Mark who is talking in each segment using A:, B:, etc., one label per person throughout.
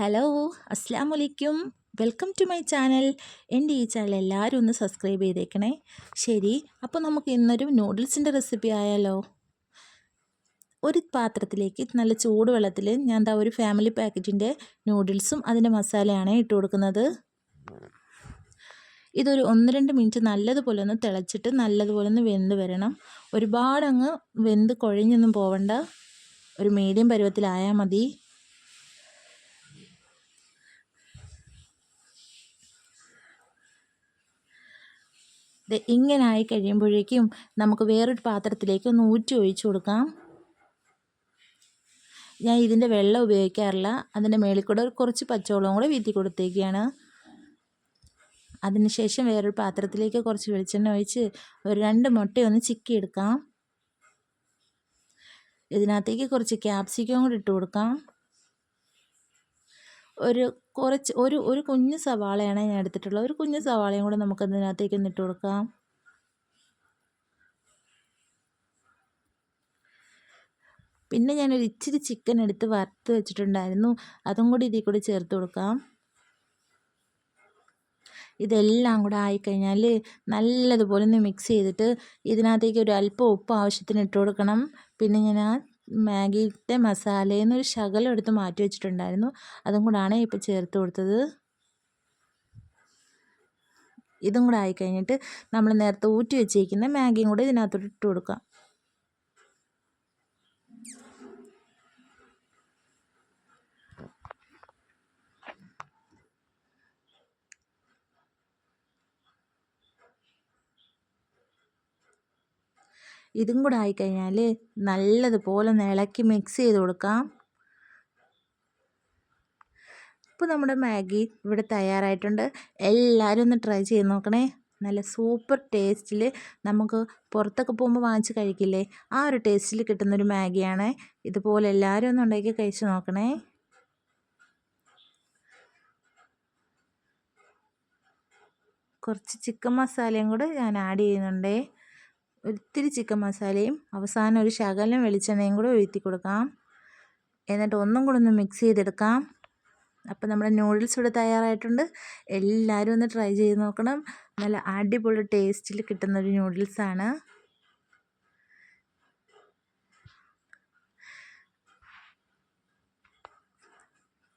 A: Hello അസ്സാം വലൈക്കും welcome to my channel. എന്റെ ഈ ചാനൽ എല്ലാവരും ഒന്ന് സബ്സ്ക്രൈബ് ചെയ്തേക്കണേ. ശരി അപ്പോൾ നമുക്ക് ഇന്നൊരു നൂഡിൽസിന്റെ റെസിപ്പി ആയാലോ? ഒരു പാത്രത്തിലേക്ക് നല്ല ചൂടുവെള്ളത്തിൽ ഞാൻ എന്താ ഒരു ഫാമിലി പാക്കറ്റിന്റെ നൂഡിൽസും അതിന്റെ മസാലയാണ് ഇട്ട് കൊടുക്കുന്നത്. ഇതൊരു ഒന്ന് രണ്ട് മിനിറ്റ് നല്ലതുപോലെ ഒന്ന് തിളച്ചിട്ട് നല്ലതുപോലെ ഒന്ന് വെന്ത് വരണം. ഒരുപാടങ്ങ് വെന്ത് കുഴഞ്ഞൊന്നും പോവണ്ട. ഒരു മീഡിയം പരുവത്തിലായാൽ മതി. ഇങ്ങനെ ആയി കഴിയുമ്പോഴേക്കും നമുക്ക് വേറൊരു പാത്രത്തിലേക്ക് ഒന്ന് ഊറ്റി ഒഴിച്ചു കൊടുക്കാം. ഞാൻ ഇതിന്റെ വെള്ളം ഉപയോഗിക്കാറില്ല. അതിന്റെ മേളിൽ കൂടെ കുറച്ച് പച്ചവെള്ളവും കൂടെ വീത്തി കൊടുത്തേക്കാണ്. അതിനുശേഷം വേറൊരു പാത്രത്തിലേക്ക് കുറച്ച് വെളിച്ചെണ്ണ ഒഴിച്ച് ഒരു രണ്ട് മുട്ടയൊന്ന് ചിക്കി എടുക്കാം ഇതിനകത്തേക്ക് കുറച്ച് ക്യാപ്സിക്കം കൂടി ഇട്ട് കൊടുക്കാം. ഒരു കുറച്ച് ഒരു ഒരു കുഞ്ഞു സവാളയാണ് ഞാൻ എടുത്തിട്ടുള്ളത്. ഒരു കുഞ്ഞു സവാളയും കൂടെ നമുക്ക് അതിനകത്തേക്ക് ഇട്ട് കൊടുക്കാം. പിന്നെ ഞാനൊരു ഇച്ചിരി ചിക്കൻ എടുത്ത് വറുത്ത് വെച്ചിട്ടുണ്ടായിരുന്നു. അതും കൂടി ഇതിൽ കൂടി ചേർത്ത് കൊടുക്കാം. ഇതെല്ലാം കൂടെ ആയിക്കഴിഞ്ഞാൽ നല്ലതുപോലെ ഒന്ന് മിക്സ് ചെയ്തിട്ട് ഇതിനകത്തേക്ക് ഒരു അല്പം ഉപ്പ് ആവശ്യത്തിന് ഇട്ട് കൊടുക്കണം. പിന്നെ ഞാൻ മാഗിയുടെ മസാലയിൽ നിന്ന് ഒരു ശകലം എടുത്ത് മാറ്റി വെച്ചിട്ടുണ്ടായിരുന്നു. അതും കൂടാണ് ഇപ്പോൾ ചേർത്ത് കൊടുത്തത്. ഇതും കൂടെ ആയിക്കഴിഞ്ഞിട്ട് നമ്മൾ നേരത്തെ ഊറ്റി വെച്ചേക്കുന്ന മാഗിയും കൂടെ ഇതിനകത്തോട്ട് ഇട്ട് കൊടുക്കാം. ഇതും കൂടെ ആയിക്കഴിഞ്ഞാൽ നല്ലതുപോലെ ഒന്ന് ഇളക്കി മിക്സ് ചെയ്ത് കൊടുക്കാം. ഇപ്പോൾ നമ്മുടെ മാഗി ഇവിടെ തയ്യാറായിട്ടുണ്ട്. എല്ലാവരും ഒന്ന് ട്രൈ ചെയ്ത് നോക്കണേ. നല്ല സൂപ്പർ ടേസ്റ്റിൽ നമുക്ക് പുറത്തൊക്കെ പോകുമ്പോൾ വാങ്ങിച്ച് കഴിക്കില്ലേ? ആ ഒരു ടേസ്റ്റിൽ കിട്ടുന്നൊരു മാഗിയാണ്. ഇതുപോലെ എല്ലാവരും ഒന്ന് ഉണ്ടാക്കി കഴിച്ച് നോക്കണേ. കുറച്ച് ചിക്കൻ മസാലയും കൂടെ ഞാൻ ആഡ് ചെയ്യുന്നുണ്ടേ. ഒത്തിരി ചിക്കൻ മസാലയും അവസാനം ഒരു ശകലം വെളിച്ചെണ്ണയും കൂടെ ഒഴുത്തി കൊടുക്കാം. എന്നിട്ട് ഒന്നും കൂടെ ഒന്ന് മിക്സ് ചെയ്തെടുക്കാം. അപ്പോൾ നമ്മുടെ നൂഡിൽസ് ഇവിടെ തയ്യാറായിട്ടുണ്ട്. എല്ലാവരും ഒന്ന് ട്രൈ ചെയ്ത് നോക്കണം. നല്ല അടിപൊളി ടേസ്റ്റിൽ കിട്ടുന്നൊരു നൂഡിൽസാണ്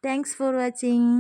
A: താങ്ക്സ് ഫോർ വാച്ചിങ്